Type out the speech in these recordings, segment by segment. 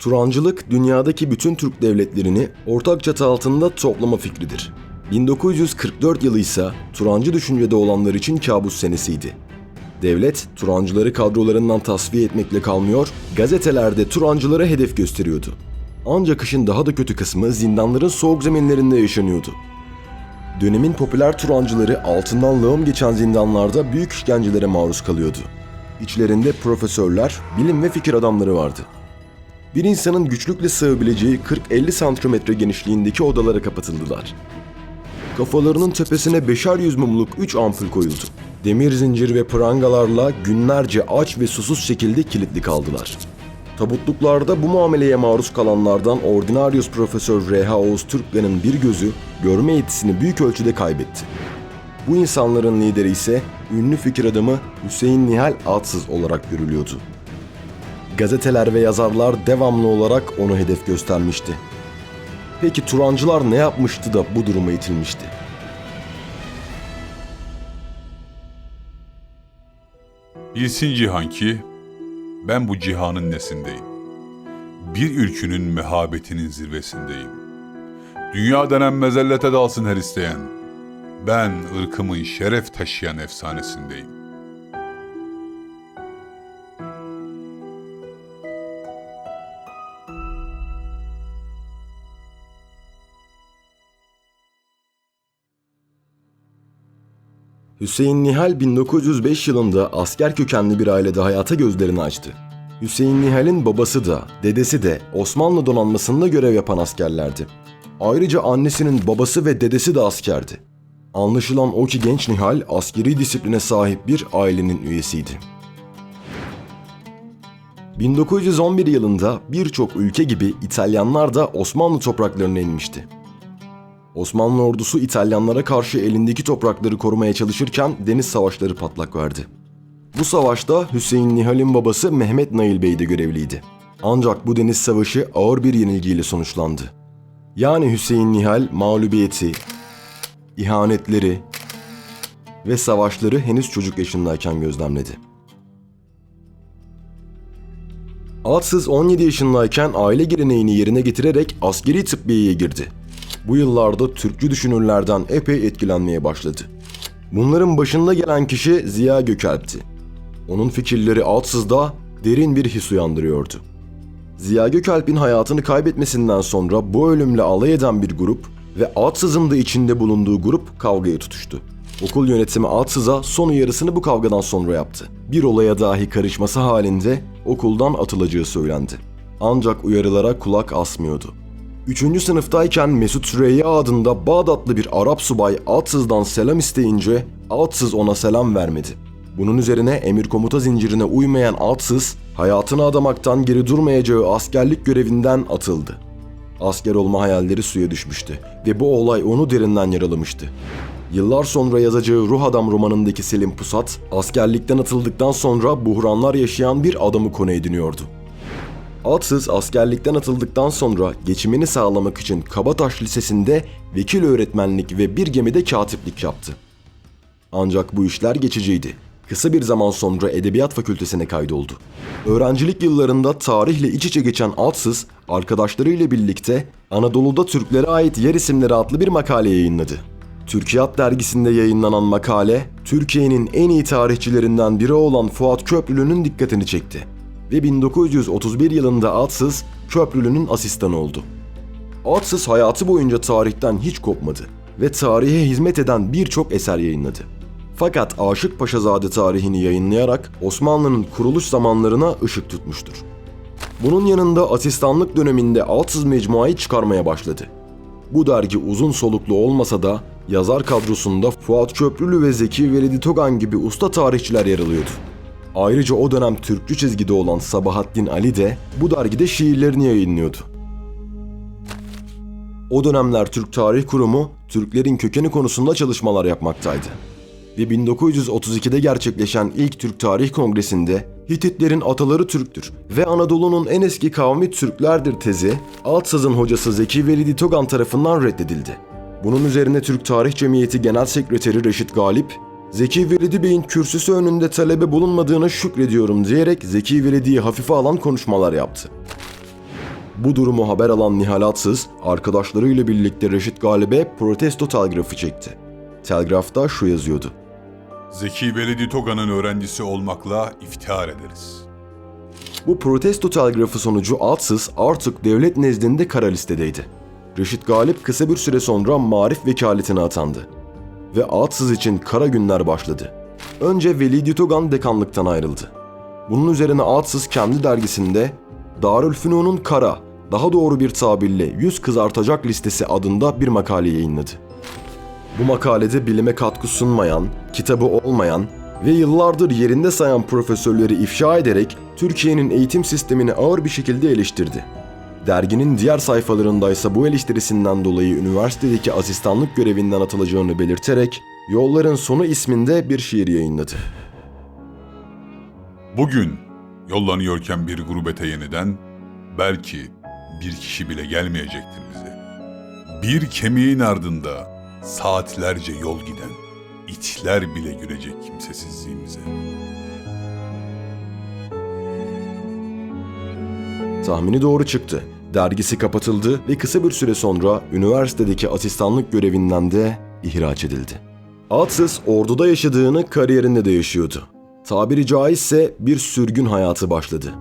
Turancılık dünyadaki bütün Türk devletlerini ortak çatı altında toplama fikridir. 1944 yılı ise Turancı düşüncede olanlar için kabus senesiydi. Devlet, Turancıları kadrolarından tasfiye etmekle kalmıyor, gazetelerde Turancılara hedef gösteriyordu. Ancak işin daha da kötü kısmı zindanların soğuk zeminlerinde yaşanıyordu. Dönemin popüler Turancıları altından lağım geçen zindanlarda büyük işkencelere maruz kalıyordu. İçlerinde profesörler, bilim ve fikir adamları vardı. Bir insanın güçlükle sığabileceği 40-50 santimetre genişliğindeki odalara kapatıldılar. Kafalarının tepesine beşer yüz mumluk 3 ampul koyuldu. Demir zincir ve prangalarla günlerce aç ve susuz şekilde kilitli kaldılar. Tabutluklarda bu muameleye maruz kalanlardan Ordinarius Profesör R.H. Oğuz Türkkan'ın bir gözü görme yetisini büyük ölçüde kaybetti. Bu insanların lideri ise ünlü fikir adamı Hüseyin Nihal Atsız olarak görülüyordu. Gazeteler ve yazarlar devamlı olarak onu hedef göstermişti. Peki Turancılar ne yapmıştı da bu duruma itilmişti? Bilsin cihan ki ben bu cihanın nesindeyim. Bir ülkünün mehabetinin zirvesindeyim. Dünya denen mezellete dalsın her isteyen. Ben ırkımın şeref taşıyan efsanesindeyim. Hüseyin Nihal 1905 yılında asker kökenli bir ailede hayata gözlerini açtı. Hüseyin Nihal'in babası da, dedesi de Osmanlı donanmasında görev yapan askerlerdi. Ayrıca annesinin babası ve dedesi de askerdi. Anlaşılan o ki genç Nihal askeri disipline sahip bir ailenin üyesiydi. 1911 yılında birçok ülke gibi İtalyanlar da Osmanlı topraklarına inmişti. Osmanlı ordusu İtalyanlara karşı elindeki toprakları korumaya çalışırken deniz savaşları patlak verdi. Bu savaşta Hüseyin Nihal'in babası Mehmet Nail Bey de görevliydi. Ancak bu deniz savaşı ağır bir yenilgiyle sonuçlandı. Yani Hüseyin Nihal mağlubiyeti, ihanetleri ve savaşları henüz çocuk yaşındayken gözlemledi. Atsız 17 yaşındayken aile geleneğini yerine getirerek askeri tıbbiyeye girdi. Bu yıllarda Türkçü düşünürlerden epey etkilenmeye başladı. Bunların başında gelen kişi Ziya Gökalp'ti. Onun fikirleri Atsız'da derin bir his uyandırıyordu. Ziya Gökalp'in hayatını kaybetmesinden sonra bu ölümle alay eden bir grup ve Atsız'ın da içinde bulunduğu grup kavgaya tutuştu. Okul yönetimi Atsız'a son uyarısını bu kavgadan sonra yaptı. Bir olaya dahi karışması halinde okuldan atılacağı söylendi. Ancak uyarılara kulak asmıyordu. Üçüncü sınıftayken Mesut Süreyya adında Bağdatlı bir Arap subay Atsız'dan selam isteyince Atsız ona selam vermedi. Bunun üzerine emir komuta zincirine uymayan Atsız, hayatını adamaktan geri durmayacağı askerlik görevinden atıldı. Asker olma hayalleri suya düşmüştü ve bu olay onu derinden yaralamıştı. Yıllar sonra yazacağı Ruh Adam romanındaki Selim Pusat, askerlikten atıldıktan sonra buhranlar yaşayan bir adamı konu ediniyordu. Atsız askerlikten atıldıktan sonra geçimini sağlamak için Kabataş Lisesi'nde vekil öğretmenlik ve bir gemide katiplik yaptı. Ancak bu işler geçiciydi. Kısa bir zaman sonra Edebiyat Fakültesine kaydoldu. Öğrencilik yıllarında tarihle iç içe geçen Atsız, arkadaşlarıyla birlikte Anadolu'da Türklere ait yer isimleri adlı bir makale yayınladı. Türkiyat dergisinde yayınlanan makale, Türkiye'nin en iyi tarihçilerinden biri olan Fuat Köprülü'nün dikkatini çekti ve 1931 yılında Atsız Köprülü'nün asistanı oldu. Atsız hayatı boyunca tarihten hiç kopmadı ve tarihe hizmet eden birçok eser yayınladı. Fakat Aşık Paşazade tarihini yayınlayarak Osmanlı'nın kuruluş zamanlarına ışık tutmuştur. Bunun yanında asistanlık döneminde Atsız Mecmuayı çıkarmaya başladı. Bu dergi uzun soluklu olmasa da yazar kadrosunda Fuat Köprülü ve Zeki Velidi Togan gibi usta tarihçiler yer alıyordu. Ayrıca o dönem Türkçü çizgide olan Sabahattin Ali de bu dergide şiirlerini yayınlıyordu. O dönemler Türk Tarih Kurumu Türklerin kökeni konusunda çalışmalar yapmaktaydı. Ve 1932'de gerçekleşen ilk Türk Tarih Kongresi'nde Hititlerin ataları Türktür ve Anadolu'nun en eski kavmi Türklerdir tezi Altsaz'ın hocası Zeki Velidi Togan tarafından reddedildi. Bunun üzerine Türk Tarih Cemiyeti Genel Sekreteri Reşit Galip, Zeki Velidi Bey'in kürsüsü önünde talebe bulunmadığına şükrediyorum diyerek Zeki Velidi'yi hafife alan konuşmalar yaptı. Bu durumu haber alan Nihal Atsız, arkadaşlarıyla birlikte Reşit Galip'e protesto telgrafı çekti. Telgrafta şu yazıyordu. Zeki Velidi Toga'nın öğrencisi olmakla iftihar ederiz. Bu protesto telgrafı sonucu Atsız artık devlet nezdinde kara listedeydi. Reşit Galip kısa bir süre sonra marif vekaletine atandı. Ve Atsız için kara günler başladı. Önce Velidi Togan dekanlıktan ayrıldı. Bunun üzerine Atsız kendi dergisinde Darülfünun'un kara, daha doğru bir tabirle yüz kızartacak listesi adında bir makale yayınladı. Bu makalede bilime katkı sunmayan, kitabı olmayan ve yıllardır yerinde sayan profesörleri ifşa ederek Türkiye'nin eğitim sistemini ağır bir şekilde eleştirdi. Derginin diğer sayfalarında ise bu eleştirisinden dolayı üniversitedeki asistanlık görevinden atılacağını belirterek Yolların Sonu isminde bir şiir yayınladı. Bugün yollanıyorken bir gurbete yeniden belki bir kişi bile gelmeyecektir bize. Bir kemiğin ardında saatlerce yol giden itler bile gülecek kimsesizliğimize. Tahmini doğru çıktı. Dergisi kapatıldı ve kısa bir süre sonra üniversitedeki asistanlık görevinden de ihraç edildi. Atsız orduda yaşadığını kariyerinde de yaşıyordu. Tabiri caizse bir sürgün hayatı başladı.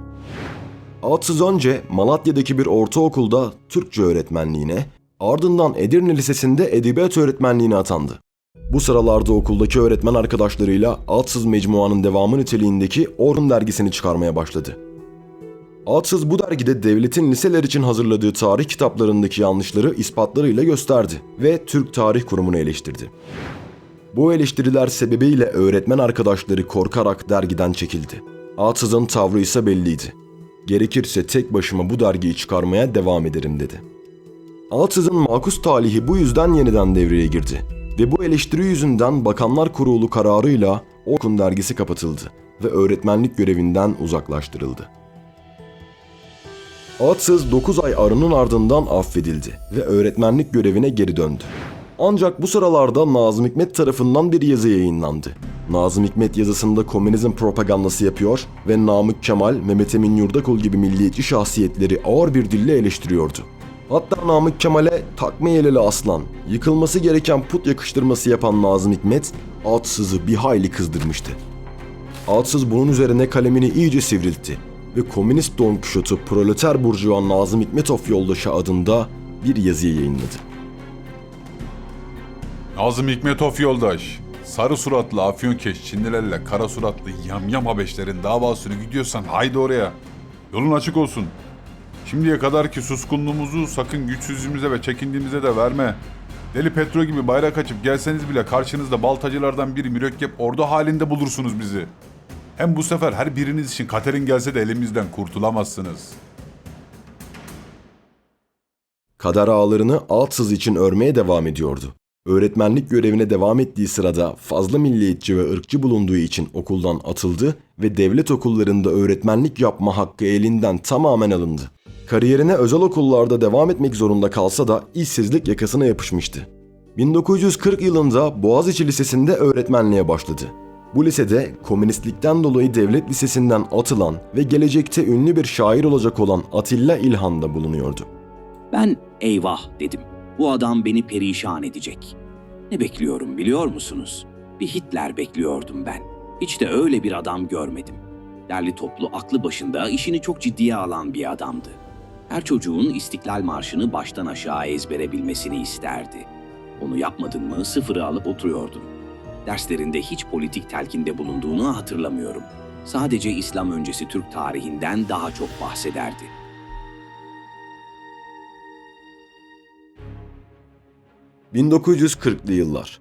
Atsız önce Malatya'daki bir ortaokulda Türkçe öğretmenliğine, ardından Edirne Lisesi'nde edebiyat öğretmenliğine atandı. Bu sıralarda okuldaki öğretmen arkadaşlarıyla Atsız Mecmua'nın devamı niteliğindeki Orhun dergisini çıkarmaya başladı. Atsız bu dergide devletin liseler için hazırladığı tarih kitaplarındaki yanlışları ispatlarıyla gösterdi ve Türk Tarih Kurumu'nu eleştirdi. Bu eleştiriler sebebiyle öğretmen arkadaşları korkarak dergiden çekildi. Atsız'ın tavrı ise belliydi. Gerekirse tek başıma bu dergiyi çıkarmaya devam ederim dedi. Atsız'ın makus talihi bu yüzden yeniden devreye girdi ve bu eleştiri yüzünden Bakanlar Kurulu kararıyla Okun dergisi kapatıldı ve öğretmenlik görevinden uzaklaştırıldı. Atsız 9 ay arının ardından affedildi ve öğretmenlik görevine geri döndü. Ancak bu sıralarda Nazım Hikmet tarafından bir yazı yayınlandı. Nazım Hikmet yazısında komünizm propagandası yapıyor ve Namık Kemal, Mehmet Emin Yurdakul gibi milliyetçi şahsiyetleri ağır bir dille eleştiriyordu. Hatta Namık Kemal'e takme yeleli aslan, yıkılması gereken put yakıştırması yapan Nazım Hikmet, Atsız'ı bir hayli kızdırmıştı. Atsız bunun üzerine kalemini iyice sivriltti ve Komünist Don Kişot'u Proleter Burjuva Nazım Hikmetov yoldaşı adında bir yazı yayınladı. Nazım Hikmetov yoldaş, sarı suratlı afyonkeş Çinlilerle kara suratlı yamyam habeşlerin davasını gidiyorsan haydi oraya. Yolun açık olsun. Şimdiye kadar ki suskunluğumuzu sakın güçsüzlüğümüze ve çekindiğimize de verme. Deli Petro gibi bayrak açıp gelseniz bile karşınızda baltacılardan bir mürekkep ordu halinde bulursunuz bizi. Hem bu sefer her biriniz için katerin gelse de elimizden kurtulamazsınız. Kader ağlarını Atsız için örmeye devam ediyordu. Öğretmenlik görevine devam ettiği sırada fazla milliyetçi ve ırkçı bulunduğu için okuldan atıldı ve devlet okullarında öğretmenlik yapma hakkı elinden tamamen alındı. Kariyerine özel okullarda devam etmek zorunda kalsa da işsizlik yakasına yapışmıştı. 1940 yılında Boğaziçi Lisesi'nde öğretmenliğe başladı. Bu lisede komünistlikten dolayı devlet lisesinden atılan ve gelecekte ünlü bir şair olacak olan Atilla İlhan da bulunuyordu. Ben eyvah dedim. Bu adam beni perişan edecek. Ne bekliyorum biliyor musunuz? Bir Hitler bekliyordum ben. Hiç de öyle bir adam görmedim. Derli toplu aklı başında işini çok ciddiye alan bir adamdı. Her çocuğun İstiklal Marşı'nı baştan aşağı ezbere bilmesini isterdi. Onu yapmadın mı sıfırı alıp oturuyordun. Derslerinde hiç politik telkinde bulunduğunu hatırlamıyorum. Sadece İslam öncesi Türk tarihinden daha çok bahsederdi. ...1940'lı yıllar.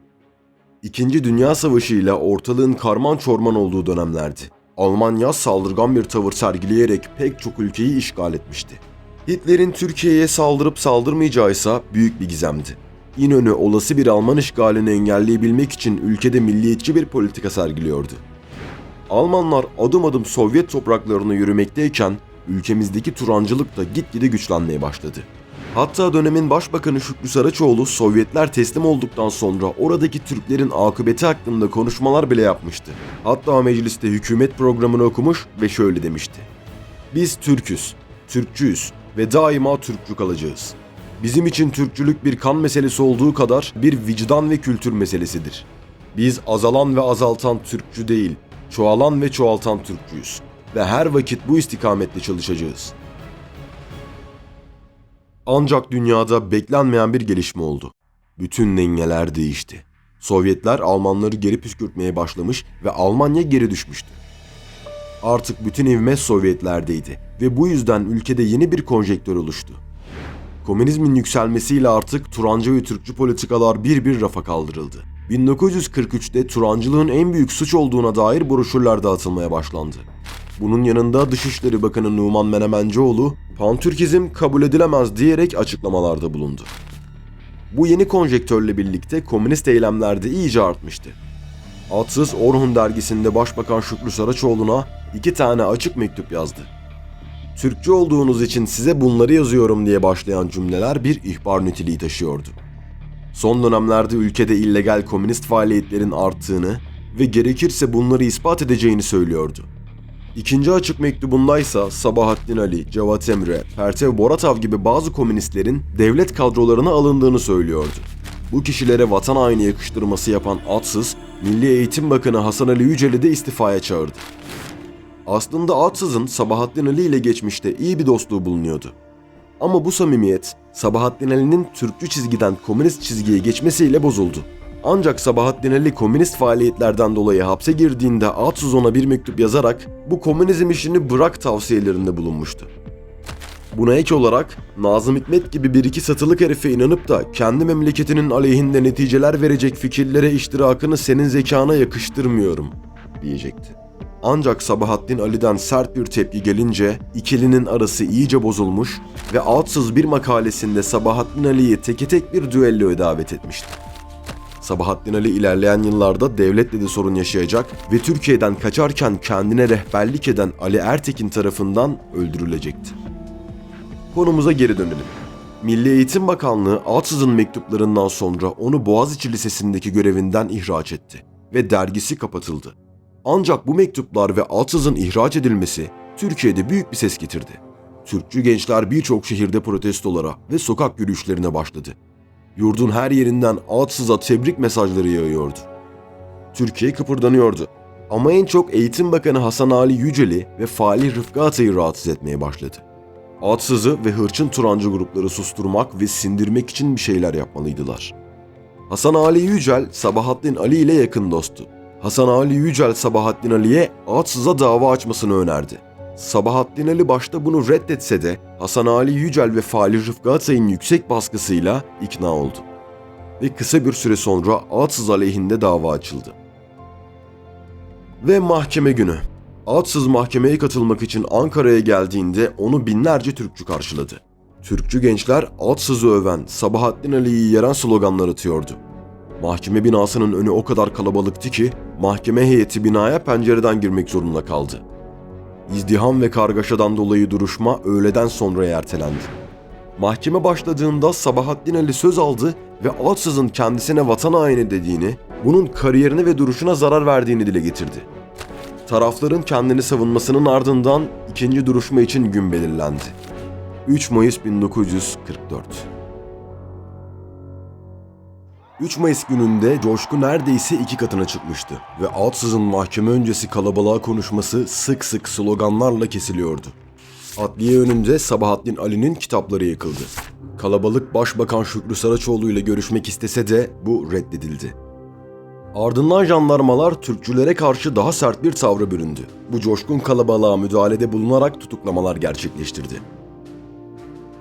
İkinci Dünya Savaşı ile ortalığın karman çorman olduğu dönemlerdi. Almanya saldırgan bir tavır sergileyerek pek çok ülkeyi işgal etmişti. Hitler'in Türkiye'ye saldırıp saldırmayacağı ise büyük bir gizemdi. İnönü olası bir Alman işgalini engelleyebilmek için ülkede milliyetçi bir politika sergiliyordu. Almanlar adım adım Sovyet topraklarına yürümekteyken ülkemizdeki Turancılık da gitgide güçlenmeye başladı. Hatta dönemin başbakanı Şükrü Saraçoğlu Sovyetler teslim olduktan sonra oradaki Türklerin akıbeti hakkında konuşmalar bile yapmıştı. Hatta mecliste hükümet programını okumuş ve şöyle demişti. Biz Türküz, Türkçüyüz ve daima Türkçü kalacağız. Bizim için Türkçülük bir kan meselesi olduğu kadar bir vicdan ve kültür meselesidir. Biz azalan ve azaltan Türkçü değil, çoğalan ve çoğaltan Türkçüyüz ve her vakit bu istikametle çalışacağız. Ancak dünyada beklenmeyen bir gelişme oldu. Bütün dengeler değişti. Sovyetler Almanları geri püskürtmeye başlamış ve Almanya geri düşmüştü. Artık bütün ivme Sovyetlerdeydi ve bu yüzden ülkede yeni bir konjektör oluştu. Komünizmin yükselmesiyle artık Turancı ve Türkçü politikalar bir bir rafa kaldırıldı. 1943'te Turancılığın en büyük suç olduğuna dair broşürler dağıtılmaya başlandı. Bunun yanında Dışişleri Bakanı Numan Menemencioğlu, Pantürkizm kabul edilemez diyerek açıklamalarda bulundu. Bu yeni konjektörle birlikte komünist eylemler de iyice artmıştı. Atsız Orhun dergisinde Başbakan Şükrü Saraçoğlu'na iki tane açık mektup yazdı. Türkçü olduğunuz için size bunları yazıyorum diye başlayan cümleler bir ihbar niteliği taşıyordu. Son dönemlerde ülkede illegal komünist faaliyetlerin arttığını ve gerekirse bunları ispat edeceğini söylüyordu. İkinci açık mektubundaysa Sabahattin Ali, Cevat Emre, Pertev Boratav gibi bazı komünistlerin devlet kadrolarına alındığını söylüyordu. Bu kişilere vatan haini yakıştırması yapan Atsız, Milli Eğitim Bakanı Hasan Ali Yücel'i de istifaya çağırdı. Aslında Atsız'ın Sabahattin Ali ile geçmişte iyi bir dostluğu bulunuyordu. Ama bu samimiyet Sabahattin Ali'nin Türkçü çizgiden komünist çizgiye geçmesiyle bozuldu. Ancak Sabahattin Ali komünist faaliyetlerden dolayı hapse girdiğinde Atsız ona bir mektup yazarak bu komünizm işini bırak tavsiyelerinde bulunmuştu. Buna ek olarak Nazım Hikmet gibi bir iki satılık herife inanıp da kendi memleketinin aleyhinde neticeler verecek fikirlere iştirakını senin zekana yakıştırmıyorum diyecekti. Ancak Sabahattin Ali'den sert bir tepki gelince ikilinin arası iyice bozulmuş ve Atsız bir makalesinde Sabahattin Ali'yi teke tek bir düelloya davet etmişti. Sabahattin Ali ilerleyen yıllarda devletle de sorun yaşayacak ve Türkiye'den kaçarken kendine rehberlik eden Ali Ertekin tarafından öldürülecekti. Konumuza geri dönelim. Milli Eğitim Bakanlığı Atsız'ın mektuplarından sonra onu Boğaziçi Lisesi'ndeki görevinden ihraç etti ve dergisi kapatıldı. Ancak bu mektuplar ve Atsız'ın ihraç edilmesi Türkiye'de büyük bir ses getirdi. Türkçü gençler birçok şehirde protestolara ve sokak yürüyüşlerine başladı. Yurdun her yerinden Atsız'a tebrik mesajları yağıyordu. Türkiye kıpırdanıyordu. Ama en çok Eğitim Bakanı Hasan Ali Yüceli ve Falih Rıfkı Atay'ı rahatsız etmeye başladı. Atsız'ı ve hırçın Turancı grupları susturmak ve sindirmek için bir şeyler yapmalıydılar. Hasan Ali Yücel, Sabahattin Ali ile yakın dostu. Hasan Ali Yücel Sabahattin Ali'ye Atsız'a dava açmasını önerdi. Sabahattin Ali başta bunu reddetse de Hasan Ali Yücel ve Falih Rıfkı Atay'ın yüksek baskısıyla ikna oldu. Ve kısa bir süre sonra Atsız aleyhinde dava açıldı. Ve mahkeme günü. Atsız mahkemeye katılmak için Ankara'ya geldiğinde onu binlerce Türkçü karşıladı. Türkçü gençler Atsız'ı öven, Sabahattin Ali'yi yeren sloganlar atıyordu. Mahkeme binasının önü o kadar kalabalıktı ki mahkeme heyeti binaya pencereden girmek zorunda kaldı. İzdiham ve kargaşadan dolayı duruşma öğleden sonra ertelendi. Mahkeme başladığında Sabahattin Ali söz aldı ve Atsız'ın kendisine vatan haini dediğini, bunun kariyerine ve duruşuna zarar verdiğini dile getirdi. Tarafların kendini savunmasının ardından ikinci duruşma için gün belirlendi. 3 Mayıs 1944 3 Mayıs gününde coşku neredeyse iki katına çıkmıştı ve Atsız'ın mahkeme öncesi kalabalığa konuşması sık sık sloganlarla kesiliyordu. Adliye önünde Sabahattin Ali'nin kitapları yakıldı. Kalabalık Başbakan Şükrü Saraçoğlu ile görüşmek istese de bu reddedildi. Ardından jandarmalar Türkçülere karşı daha sert bir tavra büründü. Bu coşkun kalabalığa müdahalede bulunarak tutuklamalar gerçekleştirdi.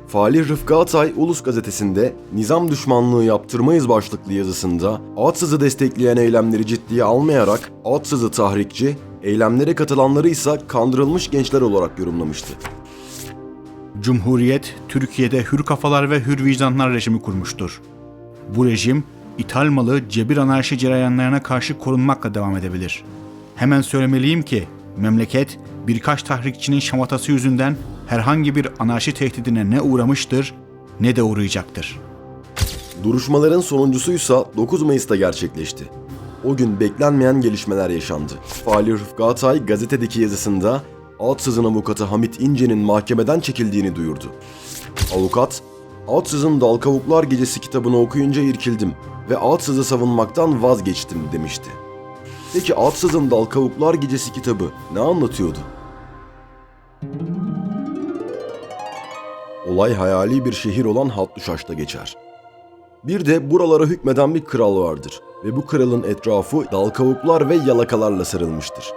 Falih Rıfkı Atay Ulus gazetesinde nizam düşmanlığı yaptırmayız başlıklı yazısında Atsız'ı destekleyen eylemleri ciddiye almayarak Atsız'ı tahrikçi, eylemlere katılanları ise kandırılmış gençler olarak yorumlamıştı. Cumhuriyet, Türkiye'de hür kafalar ve hür vicdanlar rejimi kurmuştur. Bu rejim, ithal malı cebir anarşi cereyanlarına karşı korunmakla devam edebilir. Hemen söylemeliyim ki, memleket birkaç tahrikçinin şamatası yüzünden herhangi bir anarşi tehdidine ne uğramıştır ne de uğrayacaktır. Duruşmaların sonuncusuysa 9 Mayıs'ta gerçekleşti. O gün beklenmeyen gelişmeler yaşandı. Falih Rıfkı Atay gazetedeki yazısında Altsız'ın avukatı Hamit İnce'nin mahkemeden çekildiğini duyurdu. Avukat, Altsız'ın Dal Kavuklar Gecesi kitabını okuyunca irkildim ve Altsız'ı savunmaktan vazgeçtim demişti. Peki Altsız'ın Dal Kavuklar Gecesi kitabı ne anlatıyordu? Olay hayali bir şehir olan Hatluşaş'ta geçer. Bir de buralara hükmeden bir kral vardır ve bu kralın etrafı dal kavuklar ve yalakalarla sarılmıştır.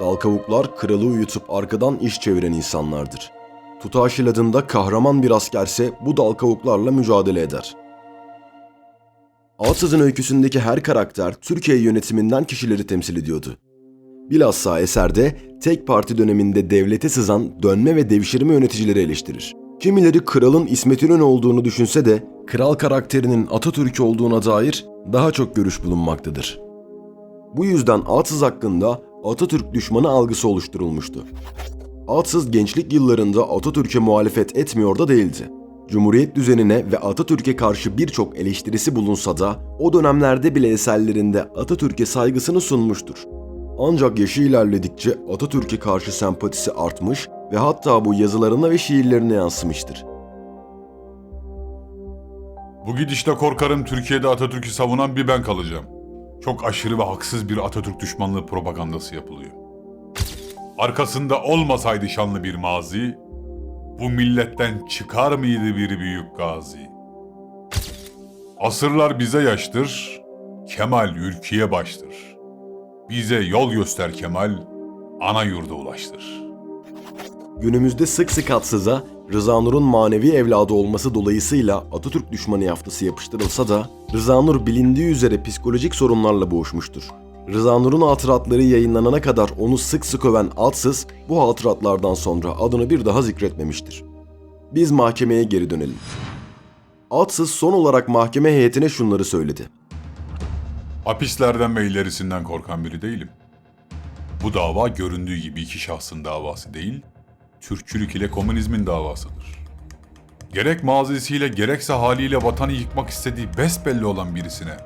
Dal kavuklar kralı uyutup arkadan iş çeviren insanlardır. Tutaşil adında kahraman bir askerse bu dal kavuklarla mücadele eder. Altsız'ın öyküsündeki her karakter Türkiye yönetiminden kişileri temsil ediyordu. Bilhassa eserde tek parti döneminde devlete sızan dönme ve devşirme yöneticileri eleştirir. Kimileri kralın İsmet İnönü olduğunu düşünse de kral karakterinin Atatürk olduğuna dair daha çok görüş bulunmaktadır. Bu yüzden Atsız hakkında Atatürk düşmanı algısı oluşturulmuştu. Atsız gençlik yıllarında Atatürk'e muhalefet etmiyor da değildi. Cumhuriyet düzenine ve Atatürk'e karşı birçok eleştirisi bulunsa da o dönemlerde bile eserlerinde Atatürk'e saygısını sunmuştur. Ancak yaşı ilerledikçe Atatürk'e karşı sempatisi artmış ve hatta bu yazılarına ve şiirlerine yansımıştır. Bu gidişle korkarım Türkiye'de Atatürk'ü savunan bir ben kalacağım. Çok aşırı ve haksız bir Atatürk düşmanlığı propagandası yapılıyor. Arkasında olmasaydı şanlı bir mazi, bu milletten çıkar mıydı bir büyük gazi? Asırlar bize yaştır, Kemal ülkeye baştır. Bize yol göster Kemal, ana yurda ulaştır.'' Günümüzde sık sık Atsız'a Rıza Nur'un manevi evladı olması dolayısıyla Atatürk düşmanı yaftası yapıştırılsa da Rıza Nur bilindiği üzere psikolojik sorunlarla boğuşmuştur. Rıza Nur'un hatıratları yayınlanana kadar onu sık sık öven Atsız bu hatıratlardan sonra adını bir daha zikretmemiştir. Biz mahkemeye geri dönelim. Atsız son olarak mahkeme heyetine şunları söyledi. Hapislerden ve ilerisinden korkan biri değilim. Bu dava göründüğü gibi iki şahsın davası değil, Türkçülük ile komünizmin davasıdır. Gerek mazisiyle gerekse haliyle vatanı yıkmak istediği besbelli olan birisine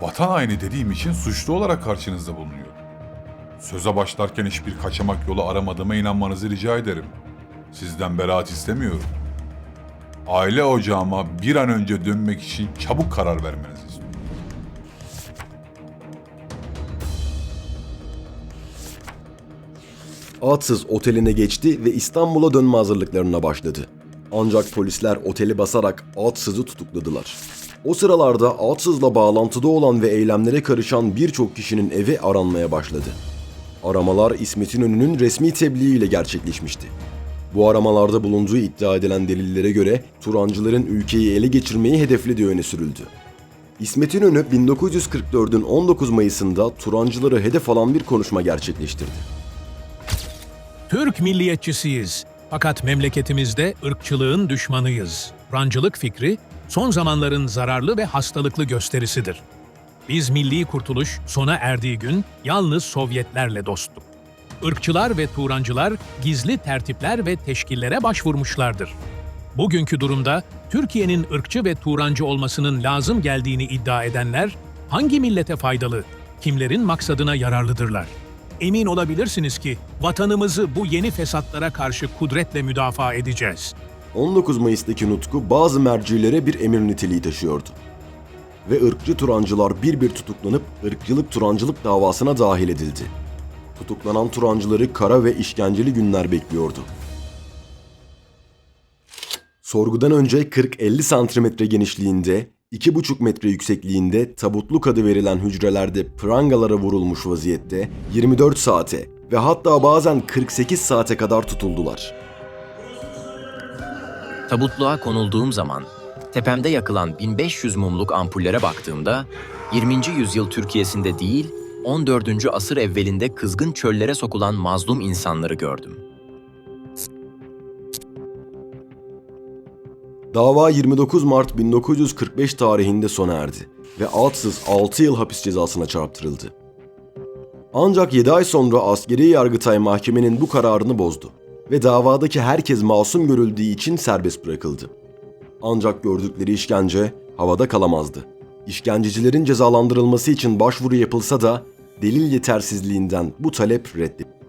vatan haini dediğim için suçlu olarak karşınızda bulunuyor. Söze başlarken hiçbir kaçamak yolu aramadığıma inanmanızı rica ederim. Sizden beraat istemiyorum. Aile ocağıma bir an önce dönmek için çabuk karar vermenizi Atsız oteline geçti ve İstanbul'a dönme hazırlıklarına başladı. Ancak polisler oteli basarak Atsız'ı tutukladılar. O sıralarda Atsız'la bağlantıda olan ve eylemlere karışan birçok kişinin evi aranmaya başladı. Aramalar İsmet İnönü'nün resmi tebliğiyle gerçekleşmişti. Bu aramalarda bulunduğu iddia edilen delillere göre Turancıların ülkeyi ele geçirmeyi hedeflediği öne sürüldü. İsmet İnönü 1944'ün 19 Mayıs'ında Turancıları hedef alan bir konuşma gerçekleştirdi. Türk milliyetçisiyiz. Fakat memleketimizde ırkçılığın düşmanıyız. Rancılık fikri son zamanların zararlı ve hastalıklı gösterisidir. Biz milli kurtuluş sona erdiği gün yalnız Sovyetlerle dosttuk. Irkçılar ve Turancılar gizli tertipler ve teşkillere başvurmuşlardır. Bugünkü durumda Türkiye'nin ırkçı ve Turancı olmasının lazım geldiğini iddia edenler hangi millete faydalı, kimlerin maksadına yararlıdırlar? Emin olabilirsiniz ki vatanımızı bu yeni fesatlara karşı kudretle müdafaa edeceğiz. 19 Mayıs'taki nutku bazı mercilere bir emir niteliği taşıyordu. Ve ırkçı Turancılar bir bir tutuklanıp ırkçılık Turancılık davasına dahil edildi. Tutuklanan Turancıları kara ve işkenceli günler bekliyordu. Sorgudan önce 40-50 santimetre genişliğinde, 2,5 metre yüksekliğinde tabutluk adı verilen hücrelerde prangalara vurulmuş vaziyette 24 saate ve hatta bazen 48 saate kadar tutuldular. Tabutluğa konulduğum zaman tepemde yakılan 1500 mumluk ampullere baktığımda 20. yüzyıl Türkiye'sinde değil 14. asır evvelinde kızgın çöllere sokulan mazlum insanları gördüm. Dava 29 Mart 1945 tarihinde sona erdi ve Altsız 6 yıl hapis cezasına çarptırıldı. Ancak 7 ay sonra askeri yargıtay mahkemenin bu kararını bozdu ve davadaki herkes masum görüldüğü için serbest bırakıldı. Ancak gördükleri işkence havada kalamazdı. İşkencecilerin cezalandırılması için başvuru yapılsa da delil yetersizliğinden bu talep reddedildi.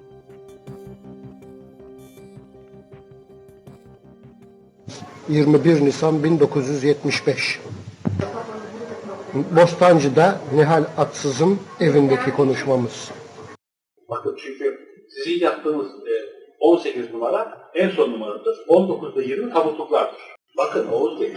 21 Nisan 1975. Bostancı'da Nihal Atsız'ın evindeki konuşmamız. Bakın çünkü sizin yaptığınız e, 18 numara en son numaradır. 19 ve 20 tabutluklardır. Bakın Oğuz Bey,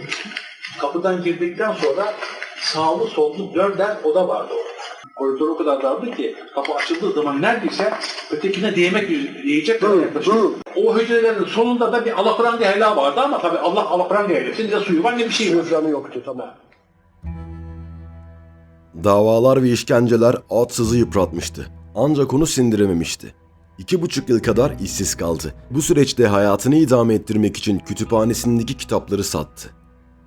kapıdan girdikten sonra sağlı sollu dörder oda vardı orada. Koridor o kadar dardı ki kapı açıldığı zaman neredeyse ötekine değmek diyecek kadar yaklaşık. O hücrelerin sonunda da bir alafranga helal vardı ama tabii Allah alafranga eylesin ne suyu var ne bir şey var. Hücranı yoktu tamam. Davalar ve işkenceler Atsız'ı yıpratmıştı. Ancak onu sindirememişti. İki buçuk yıl kadar işsiz kaldı. Bu süreçte hayatını idame ettirmek için kütüphanesindeki kitapları sattı.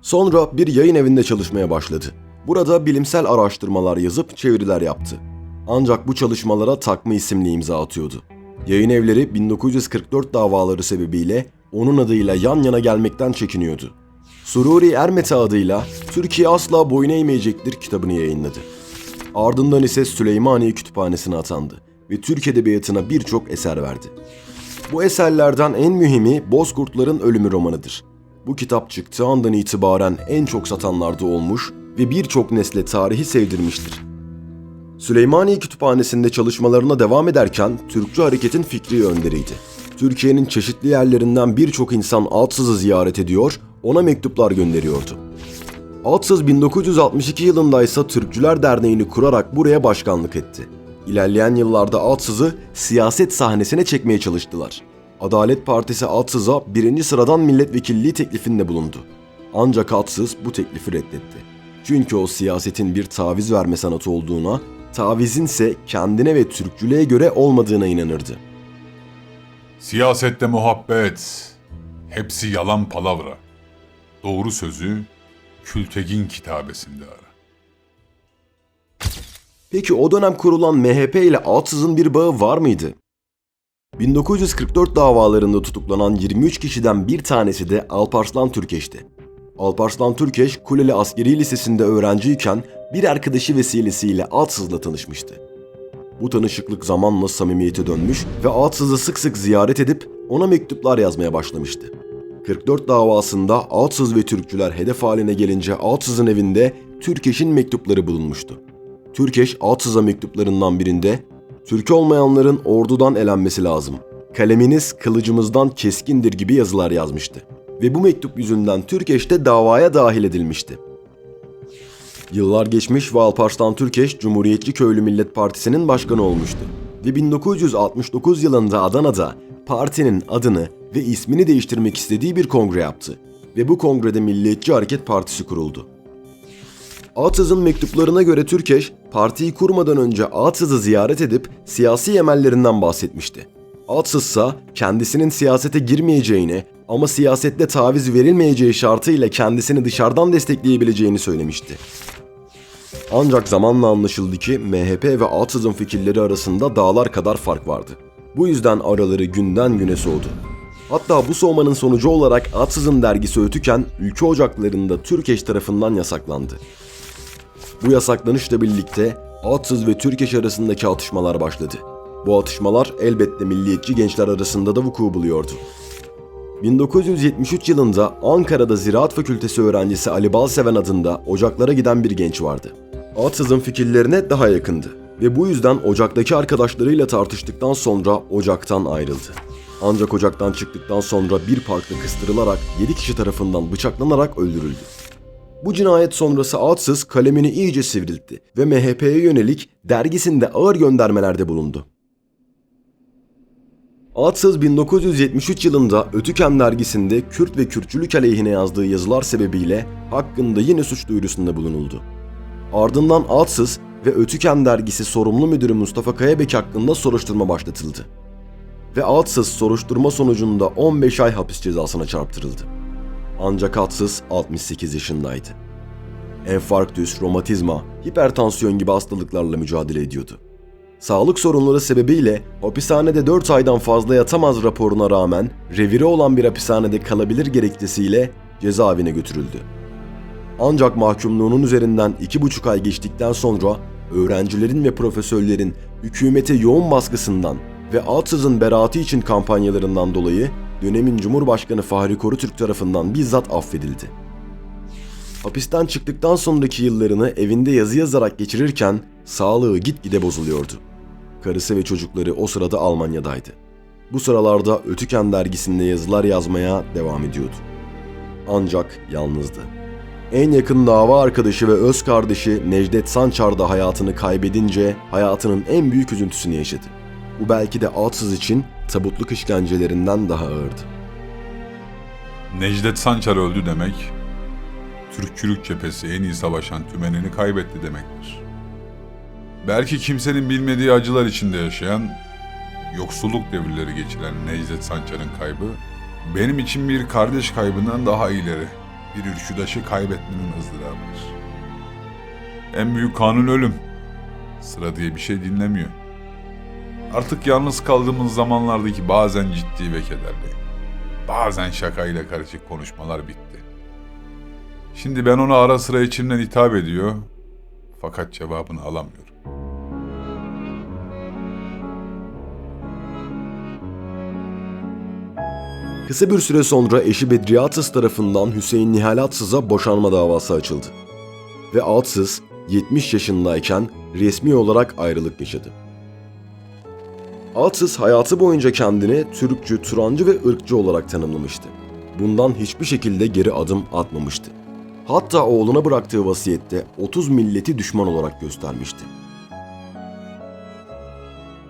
Sonra bir yayın evinde çalışmaya başladı. Burada bilimsel araştırmalar yazıp çeviriler yaptı. Ancak bu çalışmalara takma isimli imza atıyordu. Yayın evleri 1944 davaları sebebiyle onun adıyla yan yana gelmekten çekiniyordu. Sururi Ermete adıyla Türkiye asla boyun eğmeyecektir kitabını yayınladı. Ardından ise Süleymaniye Kütüphanesi'ne atandı ve Türk Edebiyatı'na birçok eser verdi. Bu eserlerden en mühimi Bozkurtların Ölümü romanıdır. Bu kitap çıktığı andan itibaren en çok satanlarda olmuş ve birçok nesle tarihi sevdirmiştir. Süleymaniye Kütüphanesi'nde çalışmalarına devam ederken Türkçü hareketin fikri önderiydi. Türkiye'nin çeşitli yerlerinden birçok insan Altsız'ı ziyaret ediyor, ona mektuplar gönderiyordu. Altsız 1962 yılında ise Türkçüler Derneği'ni kurarak buraya başkanlık etti. İlerleyen yıllarda Altsız'ı siyaset sahnesine çekmeye çalıştılar. Adalet Partisi Altsız'a birinci sıradan milletvekilliği teklifinde bulundu. Ancak Altsız bu teklifi reddetti. Çünkü o siyasetin bir taviz verme sanatı olduğuna, tavizin ise kendine ve Türkçülüğe göre olmadığına inanırdı. Siyasette muhabbet. Hepsi yalan palavra. Doğru sözü Kültegin kitabesinde ara. Peki o dönem kurulan MHP ile Altsız'ın bir bağı var mıydı? 1944 davalarında tutuklanan 23 kişiden bir tanesi de Alparslan Türkeş'ti. Alparslan Türkeş, Kuleli Askeri Lisesi'nde öğrenciyken bir arkadaşı vesilesiyle Altsız'la tanışmıştı. Bu tanışıklık zamanla samimiyete dönmüş ve Altsız'ı sık sık ziyaret edip ona mektuplar yazmaya başlamıştı. 44 davasında Altsız ve Türkçüler hedef haline gelince Altsız'ın evinde Türkeş'in mektupları bulunmuştu. Türkeş Altsız'a mektuplarından birinde Türk olmayanların ordudan elenmesi lazım. Kaleminiz kılıcımızdan keskindir gibi yazılar yazmıştı. Ve bu mektup yüzünden Türkeş de davaya dahil edilmişti. Yıllar geçmiş ve Alparslan Türkeş Cumhuriyetçi Köylü Millet Partisi'nin başkanı olmuştu. Ve 1969 yılında Adana'da partinin adını ve ismini değiştirmek istediği bir kongre yaptı. Ve bu kongrede Milliyetçi Hareket Partisi kuruldu. Atsız'ın mektuplarına göre Türkeş, partiyi kurmadan önce Atsız'ı ziyaret edip siyasi emellerinden bahsetmişti. Atsız ise kendisinin siyasete girmeyeceğini ama siyasette taviz verilmeyeceği şartıyla kendisini dışarıdan destekleyebileceğini söylemişti. Ancak zamanla anlaşıldı ki MHP ve Atsız'ın fikirleri arasında dağlar kadar fark vardı. Bu yüzden araları günden güne soğudu. Hatta bu soğumanın sonucu olarak Atsız'ın dergisi Ötüken ülke ocaklarında Türkeş tarafından yasaklandı. Bu yasaklanışla birlikte Atsız ve Türkeş arasındaki atışmalar başladı. Bu atışmalar elbette milliyetçi gençler arasında da vuku buluyordu. 1973 yılında Ankara'da Ziraat Fakültesi öğrencisi Ali Balseven adında ocaklara giden bir genç vardı. Atsız'ın fikirlerine daha yakındı ve bu yüzden ocaktaki arkadaşlarıyla tartıştıktan sonra ocaktan ayrıldı. Ancak ocaktan çıktıktan sonra bir parkta kıstırılarak 7 kişi tarafından bıçaklanarak öldürüldü. Bu cinayet sonrası Atsız kalemini iyice sivriltti ve MHP'ye yönelik dergisinde ağır göndermelerde bulundu. Atsız 1973 yılında Ötüken dergisinde Kürt ve Kürtçülük aleyhine yazdığı yazılar sebebiyle hakkında yine suç duyurusunda bulunuldu. Ardından Atsız ve Ötüken dergisi sorumlu müdürü Mustafa Kayabek hakkında soruşturma başlatıldı. Ve Atsız soruşturma sonucunda 15 ay hapis cezasına çarptırıldı. Ancak Atsız 68 yaşındaydı. Enfarktüs, romatizma, hipertansiyon gibi hastalıklarla mücadele ediyordu. Sağlık sorunları sebebiyle hapishanede 4 aydan fazla yatamaz raporuna rağmen reviri olan bir hapishanede kalabilir gerekçesiyle cezaevine götürüldü. Ancak mahkumluğunun üzerinden 2,5 ay geçtikten sonra öğrencilerin ve profesörlerin hükümete yoğun baskısından ve Atsız'ın beraati için kampanyalarından dolayı dönemin Cumhurbaşkanı Fahri Korutürk tarafından bizzat affedildi. Hapisten çıktıktan sonraki yıllarını evinde yazı yazarak geçirirken sağlığı gitgide bozuluyordu. Karısı ve çocukları o sırada Almanya'daydı. Bu sıralarda Ötüken dergisinde yazılar yazmaya devam ediyordu. Ancak yalnızdı. En yakın dava arkadaşı ve öz kardeşi Necdet Sançar da hayatını kaybedince hayatının en büyük üzüntüsünü yaşadı. Bu belki de Atsız için tabutluk işkencelerinden daha ağırdı. Necdet Sancar öldü demek, Türkçülük cephesi en iyi savaşan tümenini kaybetti demektir. Belki kimsenin bilmediği acılar içinde yaşayan, yoksulluk devirleri geçiren Necdet Sancar'ın kaybı, benim için bir kardeş kaybından daha ileri, bir ürküdaşı kaybetmenin ızdırabıdır. En büyük kanun ölüm. Sıra diye bir şey dinlemiyor. Artık yalnız kaldığımız zamanlardaki bazen ciddi ve kederli, bazen şakayla karışık konuşmalar bitti. Şimdi ben ona ara sıra içimden hitap ediyor, fakat cevabını alamıyorum. Kısa bir süre sonra eşi Bedriye Atsız tarafından Hüseyin Nihal Atsız'a boşanma davası açıldı. Ve Atsız 70 yaşındayken resmi olarak ayrılık yaşadı. Atsız hayatı boyunca kendini Türkçü, Turancı ve ırkçı olarak tanımlamıştı. Bundan hiçbir şekilde geri adım atmamıştı. Hatta oğluna bıraktığı vasiyette 30 milleti düşman olarak göstermişti.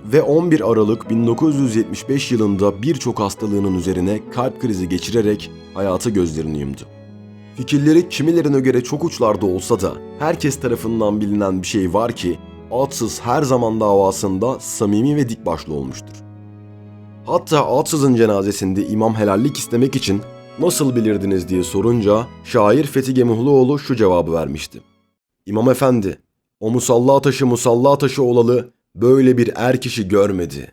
Ve 11 Aralık 1975 yılında birçok hastalığının üzerine kalp krizi geçirerek hayatı gözlerini yumdu. Fikirleri kimilerine göre çok uçlarda olsa da herkes tarafından bilinen bir şey var ki Atsız her zaman davasında samimi ve dik başlı olmuştur. Hatta Atsız'ın cenazesinde imam helallik istemek için nasıl bilirdiniz diye sorunca şair Fethi Gemuhluoğlu şu cevabı vermişti. İmam efendi, o musalla taşı musalla taşı olalı böyle bir er kişi görmedi.